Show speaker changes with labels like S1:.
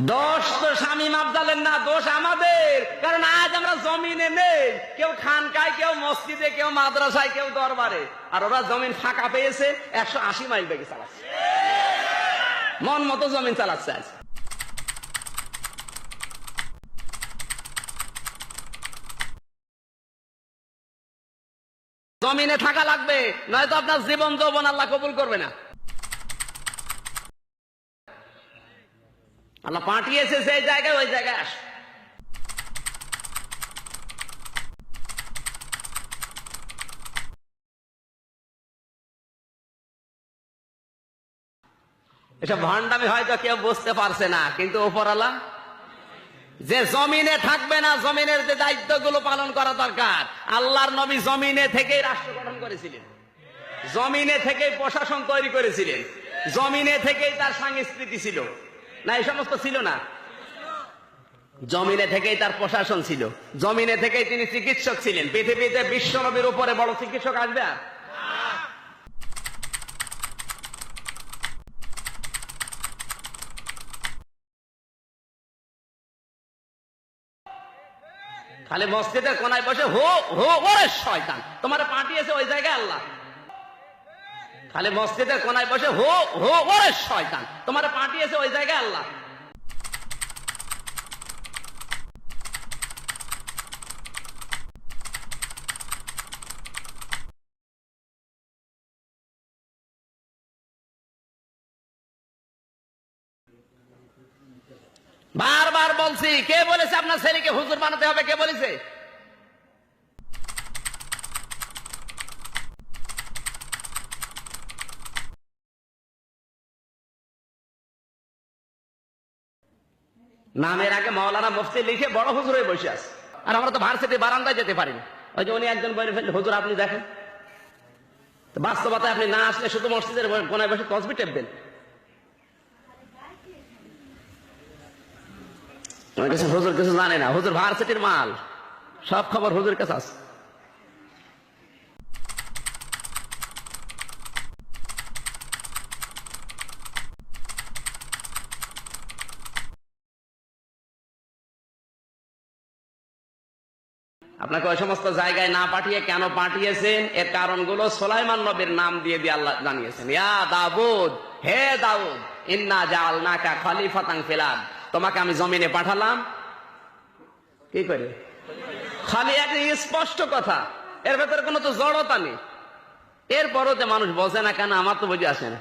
S1: দোষ তো স্বামী মাপদালেন না, দোষ আমাদের। কারণ আজ আমরা জমিনে নেই। কেউ খানকায় কেউ মসজিদে, কেউ মাদ্রাসায়, কেউ দরবারে। আর ওরা জমিন ফাঁকা পেয়েছে, একশো আশি মাইল বেগে চালাচ্ছে। মন মতো জমিন চালাচ্ছে আজ। জমিনে থাকা লাগবে, নয়তো আপনার জীবন যৌবন আল্লাহ কবুল করবে না। আল্লাহ পাঠিয়েছে সেই জায়গায়, ওই জায়গায় আস। এসব ভণ্ডামি হয়তো কেউ বুঝতে পারছে না, কিন্তু ওপরালা যে জমিনে থাকবে না, জমিনের যে দায়িত্বগুলো পালন করা দরকার, আল্লাহর নবী জমিনে থেকেই রাষ্ট্র গঠন করেছিলেন। জমিনে থেকেই প্রশাসন তৈরি করেছিলেন। জমিনে থেকেই তার সংস্কৃতি ছিল। না, এই সমস্ত ছিল না। জমিনে থেকেই তার প্রশাসন ছিল। জমিনে থেকেই তিনি চিকিৎসক ছিলেন। পৃথিবীতে বিশ্ব নবীর উপরে বড় চিকিৎসক আসবে আর? খালি মসজিদের কোনায় বসে হো হো ওরে শয়তান। তোমার পাঠিয়েছে ওই জায়গায় আল্লাহ। খালি মসজিদের কোনায় বসে হো হো ওরে শয়তান। তোমার পাঠিয়েছে ওই জায়গায় আল্লাহ। বারবার বলছি, কে বলেছে আপনার ছেলেকে হুজুর বানাতে হবে? কে বলেছে? নামের আগে মাওলানা মুফতি লিখে বড় হুজুর হয়ে বসে আছে। আর আমরা তো ভার্সিটি বারান্দায় যেতে পারি ওই যে উনি একজন বলে ফেললে হুজুর, আপনি দেখেন। বাস্তবতায় আপনি না আসলে শুধু মসজিদের কোনায় বসে তসবি টেপবেন। হুজুর কিছু জানে না। হুজুর ভার্সিটির মাল। সব খবর হুজুর কাছে আছে। আপনাকে ওই সমস্ত জায়গায় না পাঠিয়ে কেন পাঠিয়েছেন? এর কারণগুলো সোলাইমান নবীর নাম দিয়ে দিয়ে আল্লাহ জানিয়েছেন। ইয়া দাউদ, হে দাউদ, ইন্না জাল নাকা খলিফাতাং ফিলাদ তোমাকে আমি জমিনে পাঠালাম। কি করে? খালি একটা স্পষ্ট কথা, এর ভেতরে কোনো তো জড়তা নেই। এরপরও যে মানুষ বসে না কেন, আমার তো বুঝে আসে না।